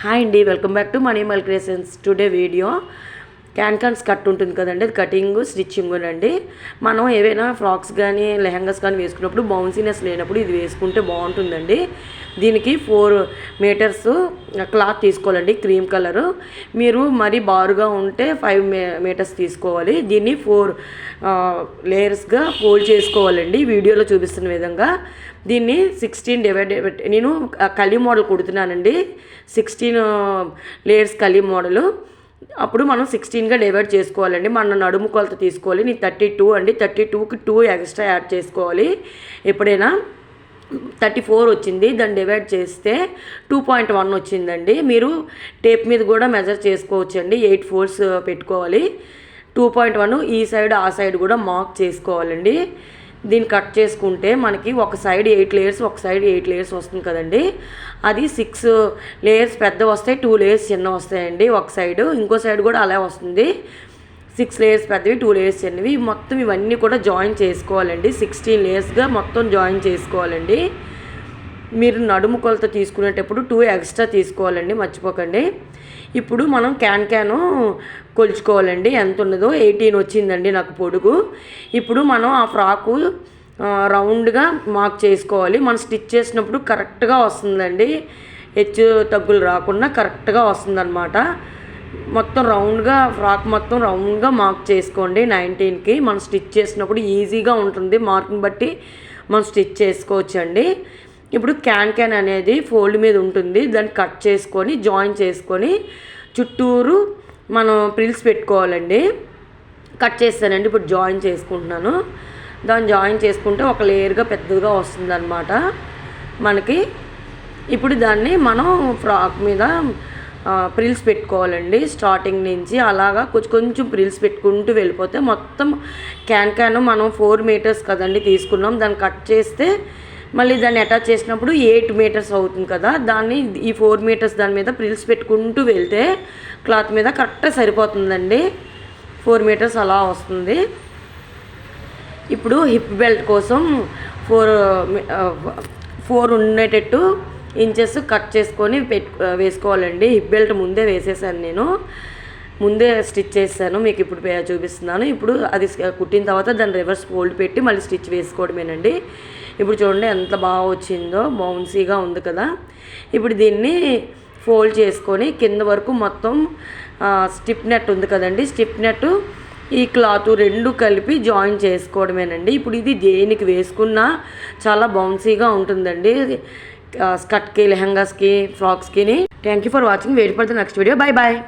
Hi అండి welcome back to money మల్ creations. Today video. Cancans cut ఉంటుంది కదండి అది కటింగ్ స్టిచ్చింగ్ అండి. మనం ఏవైనా ఫ్రాక్స్ కానీ లెహంగాస్ కానీ వేసుకున్నప్పుడు బౌన్సీనెస్ లేనప్పుడు ఇది వేసుకుంటే బాగుంటుందండి. దీనికి ఫోర్ మీటర్స్ క్లాత్ తీసుకోవాలండి క్రీమ్ కలరు. మీరు మరీ బారుగా ఉంటే ఫైవ్ మీటర్స్ తీసుకోవాలి. దీన్ని ఫోర్ లేయర్స్గా ఫోల్డ్ చేసుకోవాలండి. వీడియోలో చూపిస్తున్న విధంగా. దీన్ని సిక్స్టీన్ డివైడ్ నేను కలీ మోడల్ కుడుతున్నానండి. సిక్స్టీన్ లేయర్స్ కలీ మోడలు. అప్పుడు మనం సిక్స్టీన్గా డివైడ్ చేసుకోవాలండి. మన నడుము కొలత తీసుకోవాలి. నేను థర్టీ టూ అండి. థర్టీ టూకి టూ ఎక్స్ట్రా యాడ్ చేసుకోవాలి. ఎప్పుడైనా థర్టీ ఫోర్ వచ్చింది. దాన్ని డివైడ్ చేస్తే టూ పాయింట్ వన్ వచ్చిందండి. మీరు టేప్ మీద కూడా మెజర్ చేసుకోవచ్చండి. ఎయిట్ ఫోర్స్ పెట్టుకోవాలి. టూ పాయింట్ వన్ ఈ సైడ్ ఆ సైడ్ కూడా మార్క్ చేసుకోవాలండి. దీన్ని కట్ చేసుకుంటే మనకి ఒక సైడ్ ఎయిట్ లేయర్స్ ఒక సైడ్ ఎయిట్ లేయర్స్ వస్తుంది కదండి. అది సిక్స్ లేయర్స్ పెద్ద వస్తాయి టూ లేయర్స్ చిన్న వస్తాయండి. ఒక సైడ్ ఇంకో సైడ్ కూడా అలా వస్తుంది. సిక్స్ లేయర్స్ పెద్దవి టూ లేయర్స్ చిన్నవి. మొత్తం ఇవన్నీ కూడా జాయిన్ చేసుకోవాలండి. సిక్స్టీన్ లేయర్స్గా మొత్తం జాయిన్ చేసుకోవాలండి. మీరు నడుము కొలత తీసుకునేటప్పుడు టూ ఎక్స్ట్రా తీసుకోవాలండి. మర్చిపోకండి. ఇప్పుడు మనం క్యాన్ క్యాను కొలుచుకోవాలండి. ఎంత ఉన్నదో ఎయిటీన్ వచ్చిందండి నాకు పొడుగు. ఇప్పుడు మనం ఆ ఫ్రాకు రౌండ్గా మార్క్ చేసుకోవాలి. మనం స్టిచ్ చేసినప్పుడు కరెక్ట్గా వస్తుందండి. హెచ్చు తగ్గులు రాకుండా కరెక్ట్గా వస్తుందన్నమాట. మొత్తం రౌండ్గా ఫ్రాక్ మొత్తం రౌండ్గా మార్క్ చేసుకోండి నైన్టీన్కి. మనం స్టిచ్ చేసినప్పుడు ఈజీగా ఉంటుంది. మార్క్ని బట్టి మనం స్టిచ్ చేసుకోవచ్చండి. ఇప్పుడు క్యాన్ క్యాన్ అనేది ఫోల్డ్ మీద ఉంటుంది. దాన్ని కట్ చేసుకొని జాయిన్ చేసుకొని చుట్టూరు మనం ప్రిల్స్ పెట్టుకోవాలండి. కట్ చేస్తానండి. ఇప్పుడు జాయిన్ చేసుకుంటున్నాను. దాన్ని జాయిన్ చేసుకుంటే ఒక లేయర్గా పెద్దదిగా వస్తుందన్నమాట. మనకి ఇప్పుడు దాన్ని మనం ఫ్రాక్ మీద ప్రిల్స్ పెట్టుకోవాలండి. స్టార్టింగ్ నుంచి అలాగా కొంచెం కొంచెం ప్రిల్స్ పెట్టుకుంటూ వెళ్ళిపోతే మొత్తం క్యాన్ క్యాన్ మనం ఫోర్ మీటర్స్ కదండి తీసుకున్నాం. దాన్ని కట్ చేస్తే మళ్ళీ దాన్ని అటాచ్ చేసినప్పుడు ఎయిట్ మీటర్స్ అవుతుంది కదా. దాన్ని ఈ ఫోర్ మీటర్స్ దాని మీద ప్రిల్స్ పెట్టుకుంటూ వెళ్తే క్లాత్ మీద కరెక్ట్గా సరిపోతుందండి. ఫోర్ మీటర్స్ అలా వస్తుంది. ఇప్పుడు హిప్ బెల్ట్ కోసం ఫోర్ ఫోర్ ఉండేటట్టు ఇంచెస్ కట్ చేసుకొని పెట్టు వేసుకోవాలండి. హిప్ బెల్ట్ ముందే వేసేసాను నేను. ముందే స్టిచ్ చేస్తాను మీకు ఇప్పుడు చూపిస్తున్నాను. ఇప్పుడు అది కుట్టిన తర్వాత దాన్ని రివర్స్ ఫోల్డ్ పెట్టి మళ్ళీ స్టిచ్ వేసుకోవడమేనండి. ఇప్పుడు చూడండి ఎంత బాగా వచ్చిందో. బౌన్సీగా ఉంది కదా. ఇప్పుడు దీన్ని ఫోల్డ్ చేసుకొని కింద వరకు మొత్తం స్టిప్ నెట్ ఉంది కదండి. స్టిప్ నెట్ ఈ క్లాత్ రెండు కలిపి జాయిన్ చేసుకోవడమేనండి. ఇప్పుడు ఇది దేనికి వేసుకున్నా చాలా బౌన్సీగా ఉంటుందండి. स्कर्ट के लहंगास के फ्रॉक्स के नहीं. Thank you for watching wait for the next video bye bye